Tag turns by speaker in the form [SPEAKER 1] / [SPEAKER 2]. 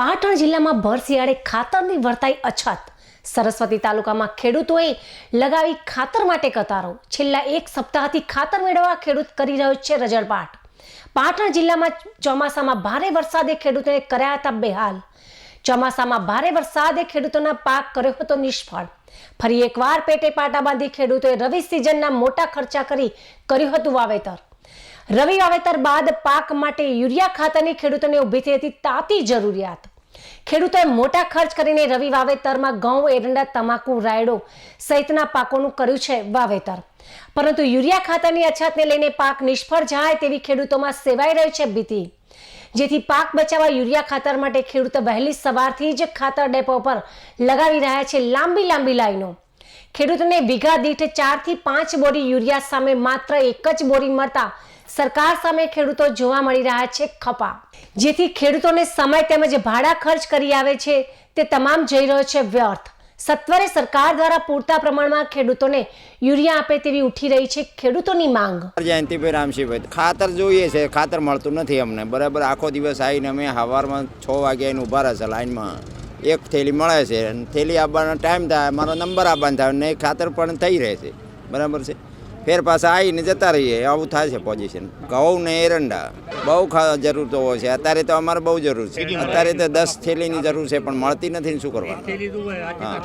[SPEAKER 1] પાટણ જિલ્લામાં ભર શિયાળે ખાતરની વર્તાઈ અછત. સરસ્વતી તાલુકામાં ખેડૂતોએ લગાવી ખાતર માટે કતારો. છેલ્લા એક સપ્તાહથી ખાતર મેળવવા ખેડૂત કરી રહ્યો છે રજળપાટ. પાટણ જિલ્લામાં ચોમાસામાં ભારે વરસાદે ખેડૂતોને કર્યા હતા બેહાલ. ચોમાસામાં ભારે વરસાદે ખેડૂતોના પાક કર્યો હતો નિષ્ફળ. ફરી એકવાર પેટે પાટા બાંધી ખેડૂતોએ રવિ સિઝનના મોટા ખર્ચા કરી કર્યું હતું વાવેતર. રવિ વાવેતર બાદ પાક માટે યુરિયા ખાતરની ખેડૂતોને ઊભી થઈ હતી તાતી જરૂરિયાત. ખેડૂતોએ મોટા ખર્ચ કરીને રવિ વાવેતરમાં ઘઉં, એરંડા, તમાકુ, રાયડો સહિતના પાકોનું કર્યું છે વાવેતર. પરંતુ યુરિયા ખાતરની અછતને લઈને પાક નિષ્ફળ જાય તેવી ખેડૂતોમાં સેવાઈ રહી છે ભીતિ. જેથી પાક બચાવવા યુરિયા ખાતર માટે ખેડૂતો વહેલી સવારથી જ ખાતર ડેપો પર લગાવી રહ્યા છે લાંબી લાંબી લાઈનો. ખેડૂતોને બીઘા દીઠ ચારથી પાંચ બોરી યુરિયા સામે માત્ર એક જ બોરી મળતા સરકાર સામે ખેડૂતો જોવા મળી રહ્યા છે ખપા. જેથી ખેડૂતોને સમય તેમજ ભાડા ખર્ચ કરી આવે છે, તે તમામ જઈ રહ્યો છે વ્યર્થ. સત્વરે સરકાર દ્વારા પૂરતા પ્રમાણમાં ખેડૂતોને યુરિયા આપે તેવી ઉઠી રહી છે ખેડૂતોની માંગ.
[SPEAKER 2] જયંતિભાઈ રામસિંહભાઈ ખાતર જોઈએ છે, ખાતર મળતું નથી અમને. બરાબર આખો દિવસ આવીને અમે સવારમાં છ વાગ્યા ઊભા રહેશે લાઈનમાં. એક થેલી મળે છે અને થેલી આપવાનો ટાઈમ થાય મારો નંબર આપવાનો થાય ને ખાતર પણ થઈ રહે છે. બરાબર છે? ફેર પાછા આવીને જતા રહીએ આવું થાય છે પોઝિશન ઘઉં ને એરંડા બહુ ખા- જરૂર તો હોય છે. અત્યારે તો અમારે બહુ જરૂર છે. અત્યારે તો દસ થેલીની જરૂર છે પણ મળતી નથી ને શું કરવાનું? હા.